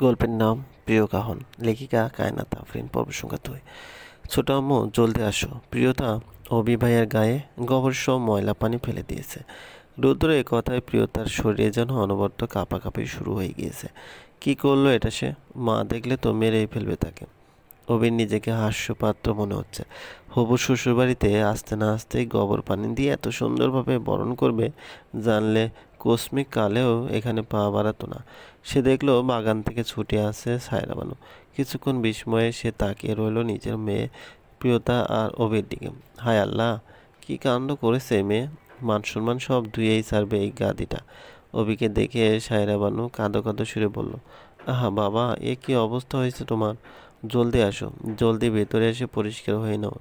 গল্পের নাম প্রিয় কাহন। লেখিকা কায়নাত আফরিন পর্ব সংখ্যা দুই ছোট আম্মু, জলদি আসো। প্রিয়তা অবি ভাইয়ের গায়ে গোবর সহ ময়লা পানি ফেলে দিয়েছে। রুদ্র কথায় প্রিয়তার শরীরে যেন অনবরত কাঁপাকাঁপি শুরু হয়ে গিয়েছে। কি করল এটা সে? মা দেখলে তো মেরেই ফেলবে তাকে। অবির নিজেকে হাস্যপাত্র মনে হচ্ছে। হবু শ্বশুরবাড়িতে আসতে না আসতেই গোবর পানি দিয়ে এত সুন্দরভাবে বরণ করবে, জানলে কসমিক কালেও এখানে পা বাড়াতো না। সে দেখল বাগান থেকে ছুটে আসে সায়রা বানু। কিছুক্ষণ বিস্ময়ে সে তাকিয়ে রইল নিজের মেয়ে প্রিয়তা আর অবির দিকে। হায় আল্লাহ, কি কাণ্ড করেছে মেয়ে? মান সম্মান সব ধুয়েই ছাড়বে এই গাদিটা। অবিকে দেখে সায়রা বানু কাঁদো কাঁদো সুরে বলল, আহা বাবা, এ কি অবস্থা হয়েছে তোমার? জলদি আসো, জলদি ভেতরে এসে পরিষ্কার হয়ে নাও।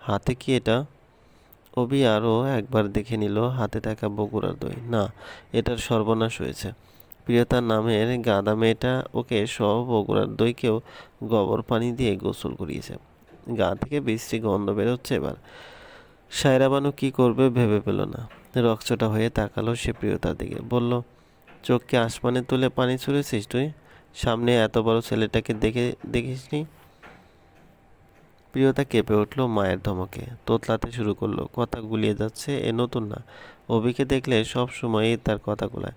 হাতে কি এটা? অবি আরও একবার দেখে নিল হাতে থাকা বগুড়ার দই। না, এটার সর্বনাশ হয়েছে। প্রিয়তার নামের গাদা মেয়েটা ওকে সব বগুড়ার দইকেও গোবর পানি দিয়ে গোসল করিয়েছে। গা থেকে বৃষ্টি গন্ধ বেরোচ্ছে এবার। সায়রা বানু কী করবে ভেবে পেল না। রক্তটা হয়ে তাকালো সে প্রিয়তার দিকে। বলল, চোখকে আসমানে তুলে পানি ছুঁড়েছিস তুই? সামনে এত বড় ছেলেটাকে দেখে, দেখিসনি? প্রিয়তা কেঁপে উঠল মায়ের ধমকে। তোতলাতে শুরু করল, কথা গুলিয়ে যাচ্ছে, এ নতুন না। অভিকে দেখলে সব সময়ই তার কথা গুলায়।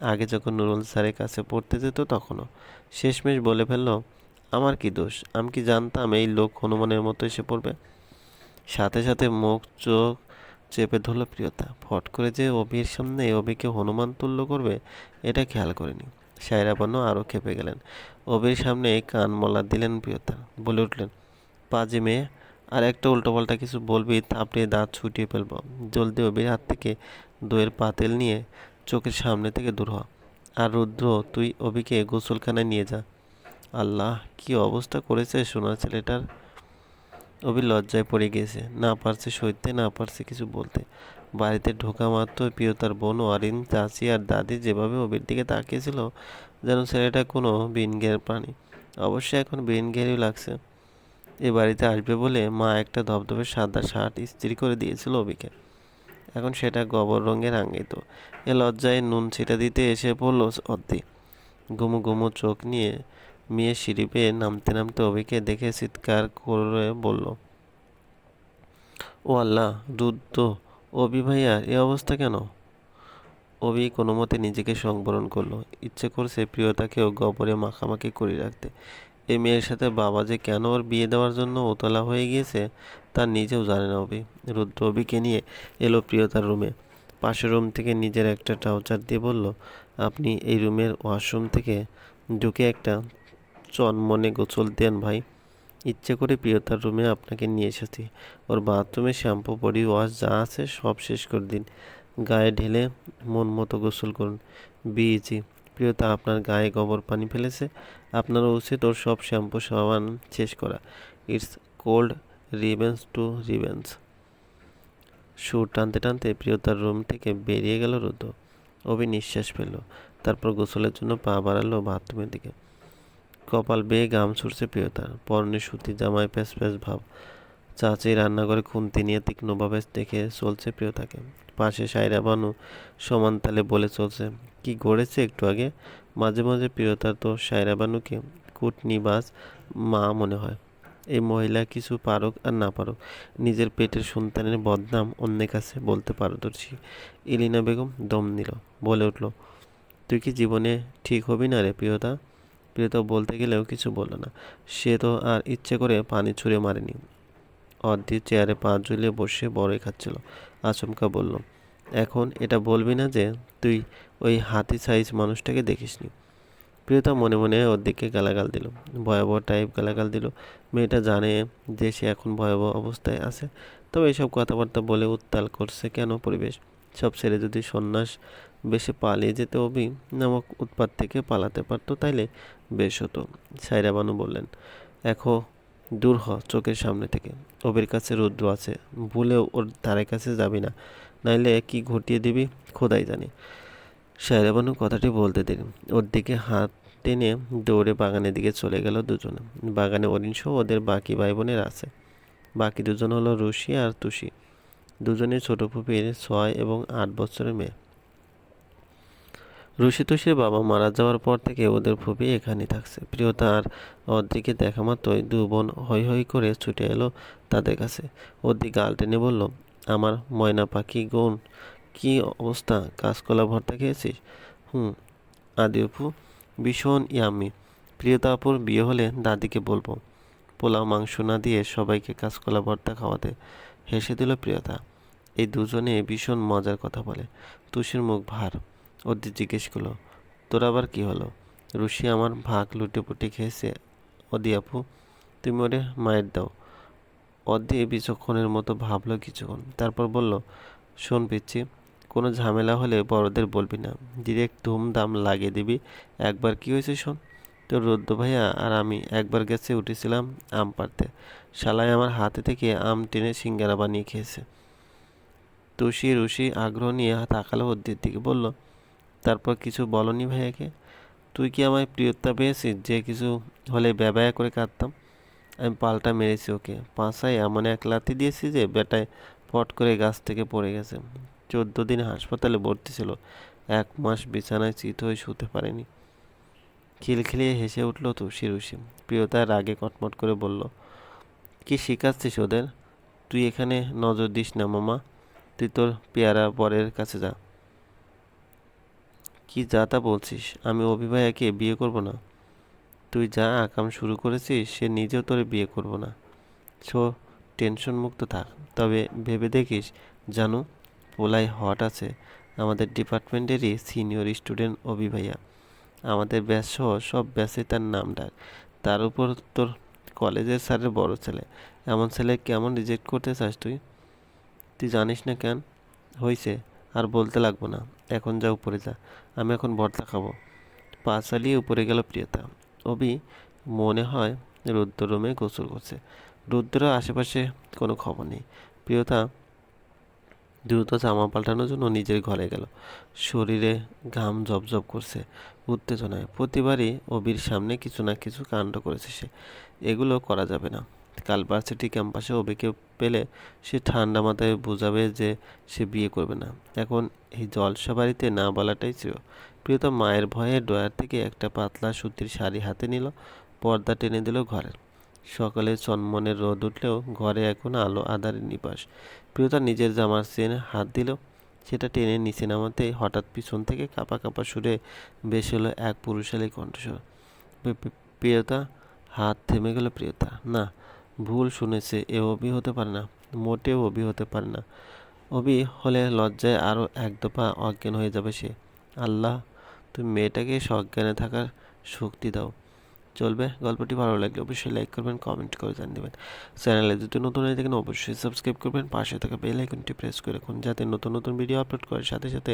আগে যখন নুরুল স্যারের কাছে পড়তে যেত তখনও। শেষমেশ বলে ফেলল, আমার কি দোষ? আমি কি জানতাম এই লোক হনুমানের মতো এসে পড়বে? সাথে সাথে মুখ, চোখ চেপে ধরল প্রিয়তা। ফট করে যে অভির সামনে অভিকে হনুমান তুল্য করবে, এটা খেয়াল করেনি। সায়রা বানু আরও খেপে গেলেন। অভির সামনে কান মলা দিলেন প্রিয়তা। বলে উঠলেন, পাজি মেয়ে, আর একটা উল্টোপাল্টা কিছু বলবি, থাপড়িয়ে দাঁত ছুটিয়ে ফেলব। জলদি অবির হাত থেকে দইয়ের পাতেল নিয়ে চোখের সামনে থেকে দূর হ। আর রুদ্র, তুই অবিকে গোসলখানায় নিয়ে যা। আল্লাহ, কি অবস্থা করেছে সোনার ছেলেটার? অবি লজ্জায় পড়ে গিয়েছে। না পারছে সইতে, না পারছে কিছু বলতে। বাড়িতে ঢোকা মাত্র প্রিয়তার বোন অরিন, চাচি আর দাদি যেভাবে অবির দিকে তাকিয়েছিল, যেন ছেলেটা কোনো বিনগের প্রাণী। অবশ্যই এখন বিনগেরই লাগছে। এ বাড়িতে আসবে বলে মা একটা ধবধবে সাদা শার্ট ইস্ত্রি করে দিয়েছিল অবিকে এখন সেটা গোবর রঙের আঙ্গিত এ লজ্জায় নুন ছিটা দিতে এসে পড়ল অদ্দি। গুমু গুমু চোখ নিয়ে মেয়ে সিঁড়ি পেয়ে নামতে নামতে অভিকে দেখে চিৎকার করে বলল, ও আল্লাহ রুদ্র অবি ভাইয়ার এ অবস্থা কেন? অবি কোনো মতে নিজেকে সংবরণ করল। ইচ্ছে করছে প্রিয়তাকেও গবরে মাখামাখি করে রাখতে। এই মেয়ের সাথে বাবা যে কেন ওর বিয়ে দেওয়ার জন্য ওতলা হয়ে গিয়েছে, তা নিজেও জানে না অবি রুদ্র অবিকে নিয়ে এলো প্রিয়তার রুমে। পাশের রুম থেকে নিজের একটা ট্রাউচার দিয়ে বলল, আপনি এই রুমের ওয়াশরুম থেকে ঢুকে একটা চনমনে গোসল দেন ভাই। ইচ্ছে করে প্রিয়তার রুমে আপনাকে নিয়ে এসেছি। ওর বাথরুমে শ্যাম্পু, বডি ওয়াশ যা আছে সব শেষ করে দিন। গায়ে ঢেলে মন মতো গোসল করুন। বিইজি। প্রিয়তা আপনার গায়ে গোবর পানি ফেলেছে, আপনার উচিত ওর সব শ্যাম্পু সাবান শেষ করা। ইটস কোল্ড রিভেন্স টু রিভেন্স সুর টানতে টানতে প্রিয়তার রুম থেকে বেরিয়ে গেল রুদ্র। অভি নিঃশ্বাস ফেলল, তারপর গোসলের জন্য পা বাড়ালো বাথরুমের দিকে। কপাল বেয়ে গাম ছুটছে প্রিয়তার, পরনে সুতি জামায় প্যাস প্যাস ভাব। চাচি রান্নাঘরে খুন্তি নিয়ে তীক্ষ্ণভাবে দেখে চলছে প্রিয়তাকে। পাশে সায়রা বানু সমান তালে বলে চলছে কি গড়েছে একটু আগে? মাঝে মাঝে প্রিয়তার তো সায়রা বানুকে কুটনিবাজ মা মনে হয়। এই মহিলা কিছু পারুক আর না পারুক, নিজের পেটের সন্তানের বদনাম অন্যের কাছে বলতে পারদর্শী। ইলিনা বেগম দম নিল, বলে উঠল, তুই কি জীবনে ঠিক হবি না রে প্রিয়তা? প্রিয়তা বলতে গেলেও কিছু বলল না। সে তো আর ইচ্ছে করে পানি ছুঁড়ে মারেনি। অর্ধি চেয়ারে পা ঝুলিয়ে বসে বড়ই খাচ্ছিল। আচমকা বলল এখন এটা বলবি না যে তুই ওই হাতি সাইজ মানুষটাকে দেখিসনি। প্রিয়তা মনে মনে ওর দিকে গালাগাল দিল। ভয়াবহ টাইপ গালাগাল দিল। মেয়েটা জানে যে সে এখন ভয়াবহ অবস্থায় আছে। তবে এইসব কথাবার্তা বলে উত্তাল করছে কেন পরিবেশ? সব ছেড়ে যদি সন্ন্যাস বেশি পালিয়ে যেতে অবি নামক উৎপাত থেকে পালাতে পারতো তাইলে বেশ হতো, সাইরা বানু বললেন। এখন দূর হ চোখের সামনে থেকে। অবির কাছে রুদ্র আছে, ভুলেও ওর ধারে কাছে যাবি না। নাইলে কি ঘটিয়ে দিবি? খোদাই জানে। সায়রা বানু কথাটি বলতে দিন। ওর দিকে হাত টেনে দৌড়ে বাগানের দিকে চলে গেল দুজনে। বাগানে অরিংস ওদের বাকি ভাই বোনের আছে। বাকি দুজন হলো রুশি আর তুষি দুজনে ছোট ফুপির ছয় এবং আট বছরের মেয়ে। রুশিতোষের বাবা মারা যাওয়ার পর থেকে ওদের ফুপি এখানেই থাকছে। প্রিয়তা আর অদ্রিকে দেখা মাত্রই দু বোন হৈ হৈ করে ছুটে এলো তাদের কাছে। অদ্রি গাল টেনে বলল আমার ময়না পাখি, গুণ, কি অবস্থা? কাঁচকলা ভর্তা খেয়েছিস? হুম আদি অপু ভীষণ ইয়ামি। প্রিয়তা আপুর বিয়ে হলে দাদিকে বলব। পোলাও, মাংস না দিয়ে সবাইকে কাঁচকলা ভর্তা খাওয়াতে হেসে দিল প্রিয়তা। এই দুজনে ভীষণ মজার কথা বলে। তুষির মুখ ভার। অদ্রি জিজ্ঞেস করল, তোর আবার কি হলো? রুশি আমার ভাগ লুটে পুটে খেয়েছে। অদি আপু, তুমি ওরে মায়ের দাও। অদ্রি বিচক্ষণের মতো ভাবলো কিছুক্ষণ। তারপর বলল, শোন পিচ্ছি কোনো ঝামেলা হলে বড়দের বলবি না। ডিরেক্ট ধুমধাম লাগিয়ে দিবি। একবার কি হয়েছে শোন? তোর রুদ্র ভাইয়া আর আমি একবার গেছে উঠেছিলাম আম পাড়তে। শালায় আমার হাতে থেকে আম টেনে সিঙ্গারা বানিয়ে খেয়েছে। তুষি রুশি আগ্রহ নিয়ে তাকালো ওদের দিকে। বলল, তারপর কিছু বলনি ভাইয়াকে? তুই কি আমায় প্রিয়তা পেয়েছিস? যে কিছু হলে ব্যবহার করে কাঁদতাম? আমি পাল্টা মেরেছি ওকে। পাঁচায় এমন এক লাথি দিয়েছি যে বেটায় পট করে গাছ থেকে পড়ে গেছে। চোদ্দ দিন হাসপাতালে ভর্তি ছিল। এক মাস বিছানায় চিত হয়ে শুতে পারেনি। খিলখিলিয়ে হেসে উঠল তুষি রুশি প্রিয়তার রাগে কটমট করে বলল, কি শিখাচ্ছিস ওদের? তুই এখানে নজর দিস না মামা। তুই তোর পেয়ারা বরের কাছে যা। কি যা তা বলছিস? আমি অভিভায়াকে বিয়ে করব না। তুই যা আকাম শুরু করেছিস, সে নিজেও তোরে বিয়ে করব না। সো, টেনশন মুক্ত থাক। তবে ভেবে দেখিস, জানু পোলাই হট আছে। আমাদের ডিপার্টমেন্টেরই সিনিয়র স্টুডেন্ট অভিভাইয়া আমাদের ব্যাচ সহ সব ব্যাচে তার নাম ডাক। তার উপর তোর কলেজের স্যারের বড় ছেলে। এমন ছেলে কেমন রিজেক্ট করতে চাস তুই? তুই জানিস না কেন? হয়েছে আর বলতে লাগবো না। এখন যা উপরে যা। আমি এখন ভর্তা খাব। পা চালিয়ে উপরে গেল প্রিয়তা। অবি মনে হয় রুদ্র রুমে গোসল করছে। রুদ্র আশেপাশে কোনো খবর নেই। প্রিয়তা দ্রুত জামা পাল্টানোর জন্য নিজের ঘরে গেল। শরীরে ঘাম জবজব করছে, উত্তেজনায়। প্রতিবারই অবির সামনে কিছু না কিছু কাণ্ড করেছে সে। এগুলো করা যাবে না। কাল ভার্সিটি ক্যাম্পাসে অবিকে পেলে সে ঠান্ডা মাথায় বোঝাবে যে সে বিয়ে করবে না। এখন এই জলসা বাড়িতে না বলাটাই ছিল প্রিয়তা মায়ের ভয়ে ড্রয়ার থেকে একটা পাতলা সুতির শাড়ি হাতে নিল, পর্দা টেনে দিল ঘরের সকালে চনমনের রোদ উঠলেও ঘরে এখন আলো আধারের নিবাস প্রিয়তা নিজের জামার চেনে হাত দিল। সেটা টেনে নিচে নামাতে হঠাৎ পিছন থেকে কাঁপা কাঁপা সুরে বেশ হলো এক পুরুষালী কণ্ঠস্বর। প্রিয়তা, হাত থেমে গেল প্রিয়তা। না ভুল শুনেছে, এ অবি হতে পারে না, মোটেও অবি হতে পারে না। অবি হলে লজ্জায় আরও এক দফা অজ্ঞান হয়ে যাবে সে। আল্লাহ, তুমি মেয়েটাকে সজ্ঞানে থাকার শক্তি দাও। চলবে, গল্পটি ভালো লাগলে অবশ্যই লাইক করবেন কমেন্ট করে জানিয়ে দেবেন। চ্যানেলে যদি নতুন হয়ে থাকেন, অবশ্যই সাবস্ক্রাইব করবেন, পাশে থাকা বেল আইকনটি প্রেস করে রাখুন, যাতে নতুন নতুন ভিডিও আপলোড করার সাথে সাথে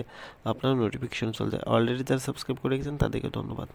আপনার নোটিফিকেশন চলে যায়। অলরেডি যারা সাবস্ক্রাইব করে গেছেন তাদেরকে ধন্যবাদ।